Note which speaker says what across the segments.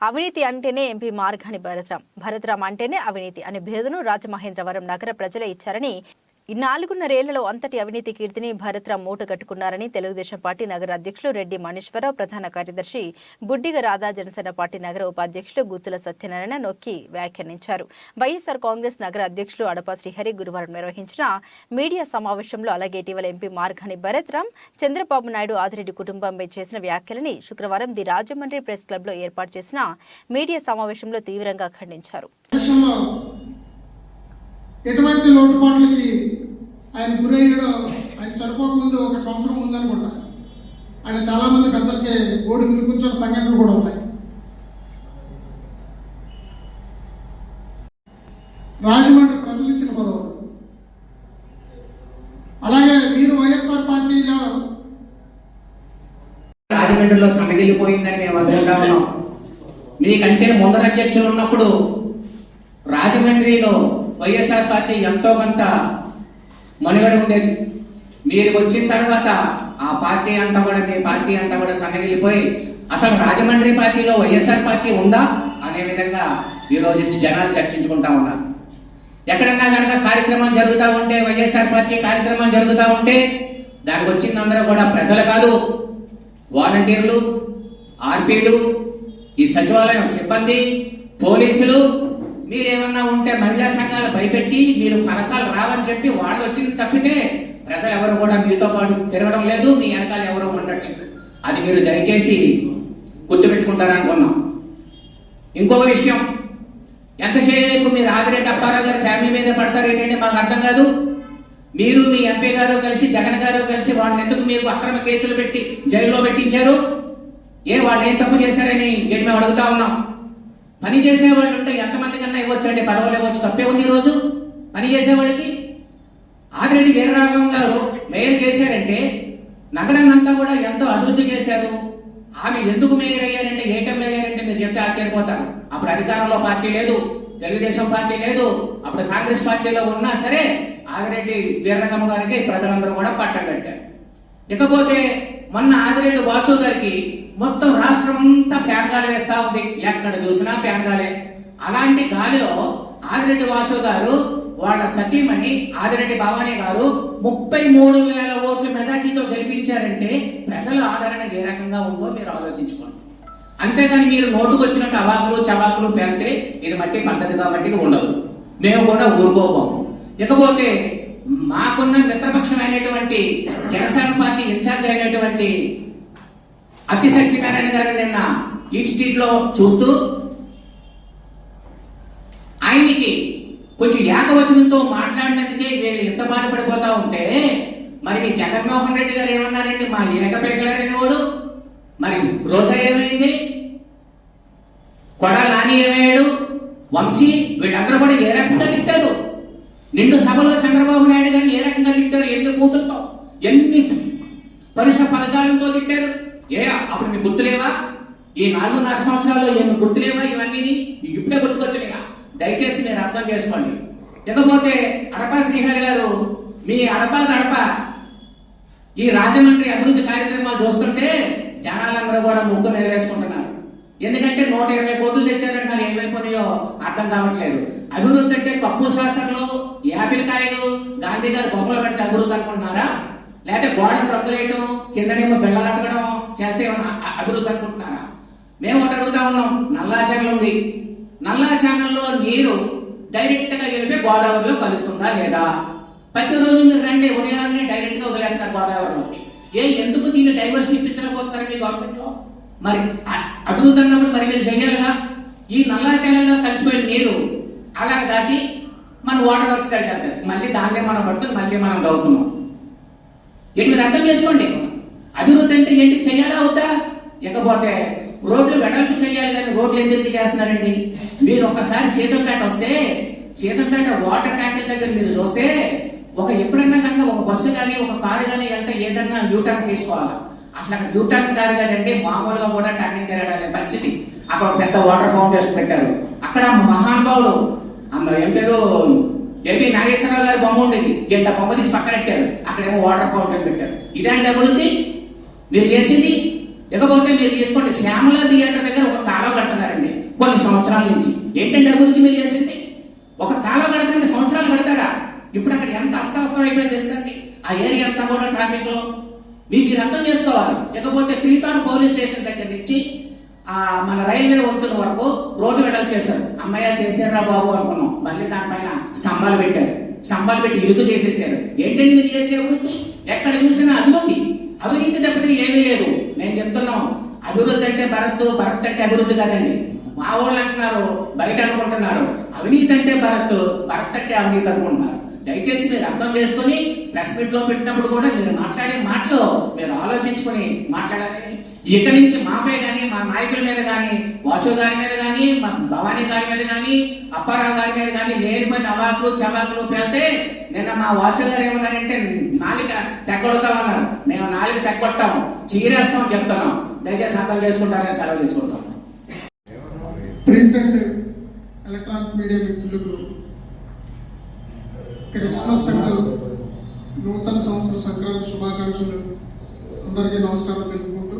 Speaker 1: అవినీతి అంటేనే ఎంపీ మార్గాని భరత్రాం భరత్రాం అంటేనే అవినీతి అనే భేదను రాజమహేంద్రవరం నగర ప్రజలే ఇచ్చారని ఈ నాలుగున్నరేళ్ళలో అంతటి అవినీతి కీర్తిని భరత్రాం మూట కట్టుకున్నారని తెలుగుదేశం పార్టీ నగర అధ్యక్షులు రెడ్డి మనీశ్వరరావు ప్రధాన కార్యదర్శి బుడ్డిగ రాధా జనసేన పార్టీ నగర ఉపాధ్యక్షులు గుత్తుల సత్యనారాయణ నొక్కి వ్యాఖ్యానించారు. వైఎస్ఆర్ కాంగ్రెస్ నగర అధ్యక్షులు అడపా శ్రీహరి గురువారం నిర్వహించిన మీడియా సమావేశంలో అలాగే ఇటీవల ఎంపీ మార్గాని భరత్రాం చంద్రబాబు నాయుడు ఆదిరెడ్డి కుటుంబంపై చేసిన వ్యాఖ్యలని శుక్రవారం ది రాజమండ్రి ప్రెస్ క్లబ్లో ఏర్పాటు చేసిన మీడియా సమావేశంలో తీవ్రంగా ఖండించారు.
Speaker 2: ఎటువంటి లోటుపాట్లకి ఆయన గురయ్యాడు. ఆయన చనిపోకముందు ఒక సంవత్సరం ఉందనుకుంటా. ఆయన చాలామంది పెద్దలకి ఓడి వినిపించిన సంఘటనలు కూడా ఉన్నాయి. రాజమండ్రి ప్రజలు ఇచ్చిన పదవులు. అలాగే మీరు వైఎస్ఆర్ పార్టీలో
Speaker 3: రాజమండ్రిలో సమగిలిపోయిందని మేము అనుకుంటా ఉన్నాం. మీకంటే ముందర అధ్యక్షులు ఉన్నప్పుడు రాజమండ్రిలో వైఎస్ఆర్ పార్టీ ఎంతో కొంత మనుగడ ఉండేది. మీరు వచ్చిన తర్వాత ఆ పార్టీ అంతా కూడా మీ పార్టీ అంతా కూడా సన్నగిలిపోయి అసలు రాజమండ్రి పార్టీలో వైఎస్ఆర్ పార్టీ ఉందా? అనే విధంగా ఈరోజు జనాలు చర్చించుకుంటా ఉన్నారు. ఎక్కడన్నా కనుక కార్యక్రమం జరుగుతూ ఉంటే వైఎస్ఆర్ పార్టీ కార్యక్రమం జరుగుతూ ఉంటే దానికి వచ్చింది అందరూ కూడా ప్రజలు కాదు వాలంటీర్లు ఆర్పీలు ఈ సచివాలయం సిబ్బంది పోలీసులు మీరేమన్నా ఉంటే మహిళా సంఘాలు భయపెట్టి మీరు పథకాలు రావని చెప్పి వాళ్ళు వచ్చింది తప్పితే ప్రజలు ఎవరు కూడా మీతో పాటు తిరగడం లేదు మీ వెనకాల ఎవరు ఉండట్లేదు. అది మీరు దయచేసి గుర్తుపెట్టుకుంటారనుకున్నాం ఇంకొక విషయం ఎంతసేపు మీరు ఆదిరెడ్డి అప్పారావు గారి ఫ్యామిలీ మీద పడతారు ఏంటంటే మాకు అర్థం కాదు. మీరు మీ ఎంపీ గారు కలిసి జగన్ గారు కలిసి వాళ్ళని ఎందుకు మీకు అక్రమ కేసులు పెట్టి జైల్లో పెట్టించారు? ఏ వాళ్ళు ఏం తప్పు చేశారని నేను మేము అడుగుతా ఉన్నాం. పని చేసేవాళ్ళు ఉంటే ఎంతమంది కన్నా ఇవ్వచ్చండి? పదవులు ఇవ్వచ్చు. తప్పే ఉంది ఈరోజు. పని చేసేవాళ్ళకి ఆదిరెడ్డి వీరరాఘవం గారు మేయర్ చేశారంటే నగరాన్ని అంతా కూడా ఎంతో అభివృద్ధి చేశారు. ఆమె ఎందుకు మేయర్ అయ్యారంటే ఏటం అయ్యారంటే మీరు చెప్తే ఆశ్చర్యపోతారు. అప్పుడు అధికారంలో పార్టీ లేదు తెలుగుదేశం పార్టీ లేదు అప్పుడు కాంగ్రెస్ పార్టీలో ఉన్నా సరే ఆదిరెడ్డి వీరరంగమ్మ గారికి ప్రజలందరూ కూడా పట్టం కట్టారు. ఇకపోతే మొన్న ఆదిరెడ్డి వాసు గారికి మొత్తం రాష్ట్రం అంతా ఫ్యాన్ గాలి వేస్తా ఉంది. ఎక్కడ చూసినా ఫ్యాన్ గాలే. అలాంటి గాలిలో ఆదిరెడ్డి వాసు గారు వాళ్ళ సతీమణి ఆదిరెడ్డి భవానీ గారు ముప్పై మూడు వేల ఓట్ల మెజార్టీతో గెలిపించారంటే ప్రజల ఆదరణ ఏ రకంగా ఉందో మీరు ఆలోచించుకోండి. అంతేగాని మీరు నోటుకు వచ్చినట్టు అవాకులు చవాకులు పేలితే ఇది మట్టి పద్ధతి కాబట్టి ఉండదు. మేము కూడా ఊరుకోబోము. ఇకపోతే మాకున్న మిత్రపక్షం అయినటువంటి జనసేన పార్టీ ఇన్ఛార్జ్ అయినటువంటి అతి సత్యనారాయణ గారు నిన్న ఈట్ స్ట్రీట్లో చూస్తూ ఆయనకి కొంచెం ఏకవచనంతో మాట్లాడినందుకే వీళ్ళు ఎంత బాధపడిపోతా ఉంటే మరి మీ జగన్మోహన్ రెడ్డి గారు ఏమన్నారండి? మా ఏకపేకలరని వాడు మరి రోజా ఏమైంది? కొడ నాని ఏమయ్యాడు? వంశీ వీళ్ళందరూ కూడా ఏ రకంగా తిట్టారు? నిండు సభలో చంద్రబాబు నాయుడు గారిని ఏ రకంగా తిట్టారు? ఎన్ని కూతులతో ఎన్ని పరుష పదజాలంతో తిట్టారు? ఏ అప్పుడు మీకు గుర్తులేవా? ఈ నాలుగున్నర సంవత్సరాల్లో ఏమి గుర్తులేవా ఇవన్నీ ఇప్పుడే గుర్తుకొచ్చినాయా? దయచేసి నేను అర్థం చేసుకోండి. ఇకపోతే అడపా శ్రీహరి గారు మీ అడప గడప ఈ రాజమండ్రి అభివృద్ధి కార్యక్రమాలు చూస్తుంటే జనాలందరూ కూడా ముక్కు నెరవేసుకుంటున్నారు ఎందుకంటే నూట ఇరవై కోట్లు తెచ్చారంటే ఏమైపోయినాయో అర్థం కావట్లేదు. అభివృద్ధి అంటే తక్కువ శాసనలు యాపిల్కాయలు గాంధీ గారు బొమ్మలు పెడితే అభివృద్ధి అనుకుంటున్నారా? లేకపోతే గోడకు రంగులేయటం కిందనేమో బిళ్ళలు అతకడం చేస్తే ఏమన్నా అభివృద్ధి అనుకుంటున్నారా? మేము ఒకటి అడుగుతా ఉన్నాం నల్లా ఛానల్ ఉంది. నల్లా ఛానల్లో నీరు డైరెక్ట్గా వెళ్ళి గోదావరిలో కలుస్తుందా లేదా? ప్రతిరోజు మీరు రండి ఉదయాన్నే డైరెక్ట్గా వదిలేస్తారు గోదావరిలోకి ఏ ఎందుకు దీన్ని డైవర్షన్ ఇప్పించలేకపోతున్నారు మీ గవర్నమెంట్లో మరి అభివృద్ధి అన్నప్పుడు మరి మీరు చెయ్యాలిగా ఈ నల్లా ఛానల్లో కలిసిపోయిన నీరు అలా దాటి మన వాటర్ వర్క్స్ దగ్గర మళ్ళీ దాన్నే మనం పట్టుకుని మళ్ళీ మనం దౌతున్నాం ఏంటి మీరు అర్థం చేసుకోండి? అభివృద్ధి అంటే ఏంటి? చెయ్యాలా అవుతా ఇకపోతే రోడ్లు వెడల్పు చేయాలి కానీ రోడ్లు ఎందుకు చేస్తున్నారండి? మీరు ఒకసారి సీతంపేట వస్తే సీతంపేట వాటర్ ట్యాంకుల దగ్గర మీరు చూస్తే ఒక ఎప్పుడన్నా కనుక ఒక బస్సు కానీ ఒక కారు కానీ వెళ్తే ఏదన్నా యూటర్న్ తీసుకోవాలి? అసలు అక్కడ యూటర్న్ కారు కానీ అంటే మామూలుగా కూడా టర్నింగ్ తిరగడానికి పరిస్థితి. అక్కడ ఒక పెద్ద వాటర్ ఫౌండేషన్ పెట్టారు. అక్కడ మహానుభావుడు అమ్మ ఏం పేరు? ఎంపీ నాగేశ్వరరావు గారి బొమ్మ ఉండేది. ఎంత బొమ్మ తీసి పక్కన పెట్టారు. అక్కడేమో వాటర్ ఫౌంటైన్ పెట్టారు. ఇదేంటి అభివృద్ధి? మీరు చేసింది? ఇకపోతే మీరు తీసుకోండి శ్యామల థియేటర్ దగ్గర ఒక కాలువ కడుతున్నారండి. సంవత్సరాల నుంచి. ఏంటంటే అభివృద్ధి మీరు చేసింది? ఒక కాలం కడతానికి సంవత్సరాలు కడతారా? ఇప్పుడు అక్కడ ఎంత అస్తవ్యస్తం అయిపోయింది తెలుసండి ఆ ఏరియా అంతా కూడా ట్రాఫిక్లో. మీరు అర్థం చేసుకోవాలి. ఇకపోతే త్రీ టౌన్ పోలీస్ స్టేషన్ దగ్గర నుంచి ఆ మన రైల్వే వంతుల వరకు రోడ్డు వెడల్ చేశారు. అమ్మయ్య చేశారా బాబు అనుకున్నాం. మళ్ళీ దానిపైన స్తంభాలు పెట్టారు. స్తంభాలు పెట్టి ఇరుకు చేసేసారు. ఏంటండి మీరు చేసే అభివృద్ధి ఎక్కడ చూసినా అభివృద్ధి. అవినీతి తప్పితే ఏమీ లేదు. నేను చెప్తున్నాం. అభివృద్ధి అంటే భరత్ భరత్ అంటే అభివృద్ధి కాదండి. మా వాళ్ళు అంటున్నారు బయట అనుకుంటున్నారు. అవినీతి అంటే భరత్ భరత్ అంటే అవినీతి అనుకుంటున్నారు. దయచేసి మీరు అర్థం చేసుకుని ప్రెస్ మీట్లో పెట్టినప్పుడు కూడా మీరు మాట్లాడే మాటలో మీరు ఆలోచించుకొని మాట్లాడాలి. ఇక నుంచి మాపై కానీ మా నాయకుల మీద కానీ వాసు గారి మీద కానీ మా భవానీ గారి మీద కానీ అప్పారావు గారి మీద కానీ లేనిపోయిన అవాకులు చవాకులు పెడితే నిన్న మా వాసు గారు ఏమన్నారంటే నాలుక తెగ్గొడతామన్నారు మేము నాలుక తెగ్గొట్టాం చీరేస్తాం చెప్తున్నాం. దయచేసి అర్థం చేసుకుంటారని సెలవు తీసుకుంటాం.
Speaker 2: ప్రింట్ అండ్ ఎలక్ట్రానిక్ మీడియా మిత్రులకు క్రిస్మస్ అండ్ నూతన సంవత్సర సంక్రాంతి శుభాకాంక్షలు అందరికీ నమస్కారం తెలుపుకుంటూ.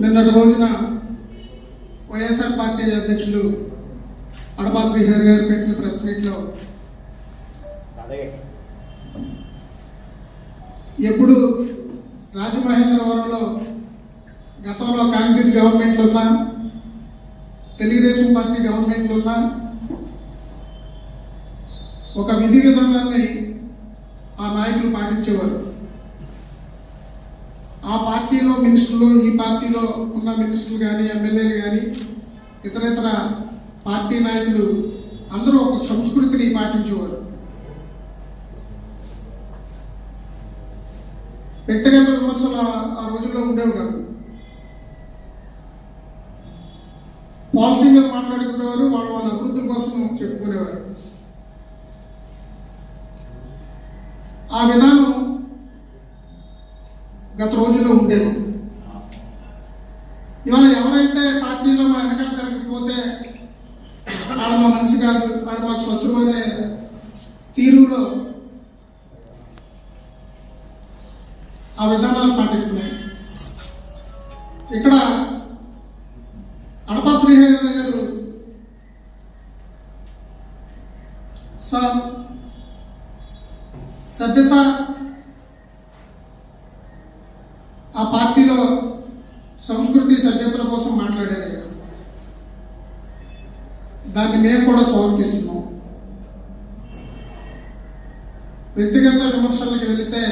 Speaker 2: నిన్నటి రోజున వైఎస్ఆర్ పార్టీ అధ్యక్షులు అడపా శ్రీహరి గారు పెట్టిన ప్రెస్ మీట్లో ఎప్పుడు రాజమహేంద్రవరంలో గతంలో కాంగ్రెస్ గవర్నమెంట్లు ఉన్నా తెలుగుదేశం పార్టీ గవర్నమెంట్లు ఉన్నా ఒక విధి విధానాన్ని ఆ నాయకులు పాటించేవారు. ఆ పార్టీలో మినిస్టర్లు ఈ పార్టీలో ఉన్న మినిస్టర్లు కానీ ఎమ్మెల్యేలు కానీ ఇతర ఇతర పార్టీ నాయకులు అందరూ ఒక సంస్కృతిని పాటించేవారు. వ్యక్తిగత విమర్శలు ఆ- రోజుల్లో ఉండేవి కాదు. పాలసీ మీద మాట్లాడుకునేవారు వాళ్ళ వాళ్ళ అభివృద్ధి కోసం చెప్పుకునేవారు. ఆ విధానం గత రోజుల్లో ఉండేది. ఇవాళ ఎవరైతే పార్టీలో మా వెనకాల జరగకపోతే వాళ్ళ మా మనిషి కాదు వాళ్ళు మాకు శత్రువు అనే తీరులో ఆ విధానాలు పాటిస్తున్నాయి. ఇక్కడ అడపా శ్రీహరి గారు సార్ సభ్యత ఆ పార్టీలో సంస్కృతి సభ్యతల కోసం మాట్లాడారు. దాన్ని మేము కూడా స్వాగతిస్తున్నాం. వ్యక్తిగత విమర్శలకు వెళితే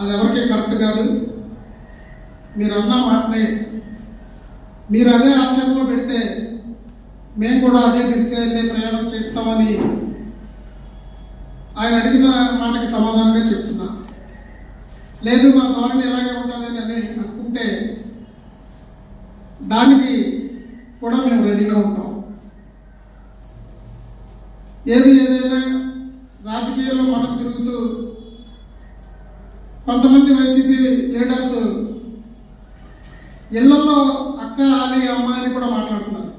Speaker 2: అది ఎవరికీ కరెక్ట్ కాదు. మీరు అన్న మాటనే మీరు అదే ఆచరణలో పెడితే మేము కూడా అదే తీసుకెళ్ళి ప్రయాణం చేస్తామని ఆయన అడిగిన మాటకి సమాధానమే చెప్తున్నా. లేదు మా ధోరణి ఎలాగే ఉంటుందని అని అనుకుంటే దానికి కూడా మేము రెడీగా ఉంటాం. ఏది ఏదైనా రాజకీయాల్లో మనం తిరుగుతూ కొంతమంది వైసీపీ లీడర్స్ ఇళ్ళలో అక్క ఆలి అమ్మ అని కూడా మాట్లాడుతున్నారు.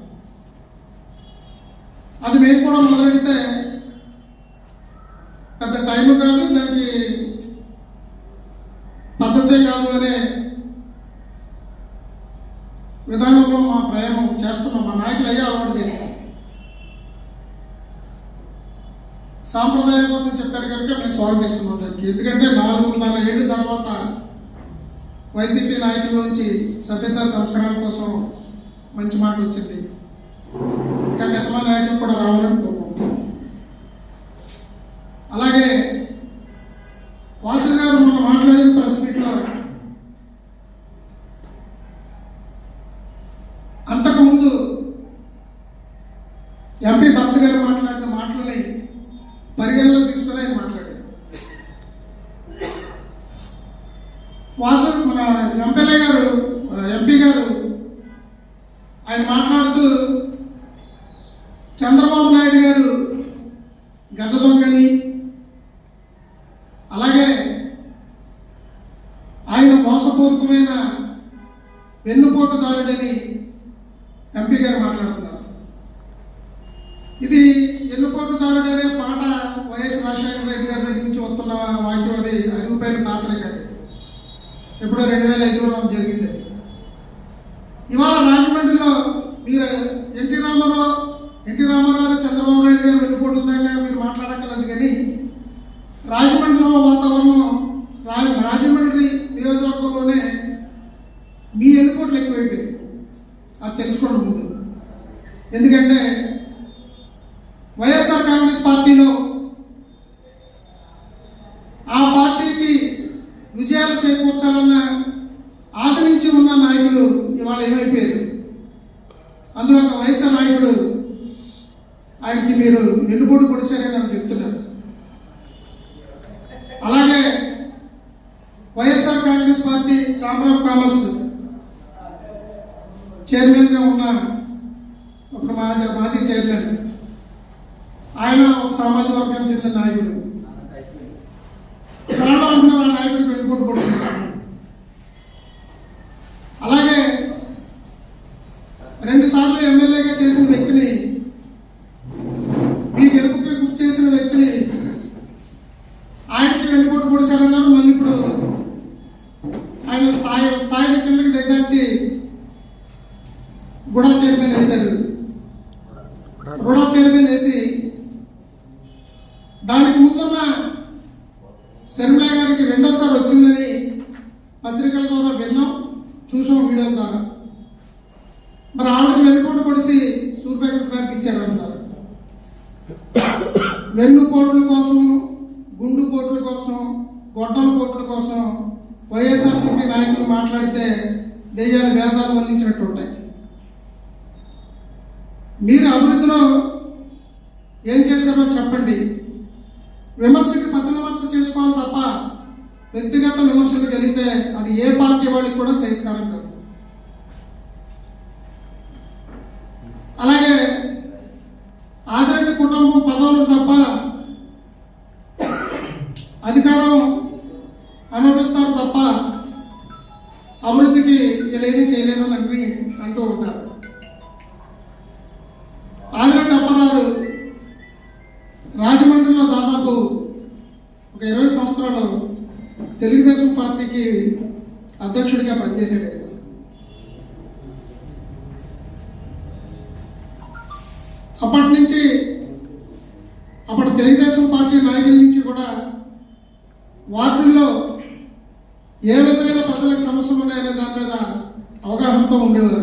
Speaker 2: అది మేము కూడా మొదలెడితే పెద్ద టైం కాదు దానికి పద్ధతే కాదు అనే విధానంలో మా ప్రయాణం చేస్తున్నాం మా నాయకులు అయ్యే అలవాటు చేస్తాం సాంప్రదాయం కోసం చెప్పారు కనుక మేము స్వాగతిస్తున్నాం దానికి. ఎందుకంటే నాలుగున్నర ఏళ్ళ తర్వాత వైసీపీ నాయకుల నుంచి సభ్యత సంస్కరణ కోసం మంచి మాట వచ్చింది. ఇంకా గతమా నాయకులు కూడా రావాలని కోరుకుంటున్నాం. అలాగే వాసు గారు మొన్న మాట్లాడిన ప్రెస్ మీట్లో అంతకుముందు ఎంపీ భర్త గారు మాట్లాడిన మాటలని పరిగణలోకి తీసుకొని ఆయన మాట్లాడారు వాసు మన ఎంపీలే గారు ఎంపీ గారు ఆయన మాట్లాడుతూ చంద్రబాబు నాయుడు గారు గజ దొంగని అలాగే ఆయన మోసపూరితమైన వెన్నుపోటుదారుడని ఎంపీ గారు మాట్లాడుతున్నారు. ఇది వెన్నుపోటుదారుడనే అనే పాట వైఎస్ రాజశేఖర రెడ్డి గారి దగ్గర నుంచి వస్తున్న వాక్యం అది అరిగిపోయిన పాత్ర కండి ఎప్పుడో రెండు వేల ఐదులో జరిగింది ఇవాళ రాజమండ్రిలో మీరు ఎన్టీ రామారావు చంద్రబాబు నాయుడు గారు వెళ్ళిపోవడం దాకా మీరు మాట్లాడక్కర్లేదు కానీ రాజమండ్రిలో వాతావరణం రాజ రాజమండ్రి నియోజకవర్గంలోనే మీ ఎన్నికోట్లు ఎక్కువైపోయింది అది తెలుసుకోవడం ముందు. ఎందుకంటే వైఎస్ఆర్ కాంగ్రెస్ పార్టీలో ఆ పార్టీకి విజయాలు చేకూర్చాలన్న ఆదరించి ఉన్న నాయకులు ఇవాళ ఏమైపోయారు? అందులో ఒక వైఎస్ఆర్ నాయకుడు ఆయనకి మీరు వెన్నుపోటు పొడిచారని నాకు చెప్తున్నారు. అలాగే YSR Congress party chamber of commerce చైర్మన్గా ఉన్న ఇప్పుడు మాజీ మాజీ చైర్మన్. ఆయన ఒక సామాజిక వర్గానికి చెందిన నాయకుడు వాళ్ళు అంటున్నారు ఆ నాయకుడికి వెనుకోటు పడుతున్నారు అలాగే రెండు సార్లు ఎమ్మెల్యేగా చేసిన వ్యక్తిని మీ గెలుపుకి గుర్తు చేసిన వ్యక్తిని ఆయనకి వెనుకోటు పొడిచారన్నారు మళ్ళీ ఇప్పుడు ఆయన స్థాయి కిందకి దిగదార్చి గుడా చైర్మన్ వేశారు. గుడా చైర్మన్ వేసి దానికి ముందున్న శర్మిల గారికి రెండోసారి వచ్చిందని పత్రికల ద్వారా విన్నాం చూసాం వీడియో ద్వారా. మరి ఆవిడకి వెన్నుపోటు పొడిచి సూర్యప్రకాశ్ గారికి వెన్ను వెన్నుపోట్ల కోసం గుండు పోట్ల కోసం గొడ్డల పోట్ల కోసం వైఎస్ఆర్సీపీ నాయకులు మాట్లాడితే దెయ్యాలు వేదాలు వల్లించినట్టు ఉంటాయి. మీరు అభివృద్ధిలో ఏం చేశారో చెప్పండి. విమర్శకి పత్ర విమర్శ చేసుకోవాలి తప్ప వ్యక్తిగత విమర్శలు కలిగితే అది ఏ పార్టీ వాళ్ళకి కూడా సహిస్కారం కాదు. అలాగే తెలుగుదేశం పార్టీకి అధ్యక్షుడిగా పనిచేశాడు ఆయన. అప్పటి నుంచి అప్పటి తెలుగుదేశం పార్టీ నాయకుల నుంచి కూడా వార్డుల్లో ఏ విధమైన ప్రజలకు సమస్యలు ఉన్నాయనే దాని మీద అవగాహనతో ఉండేవారు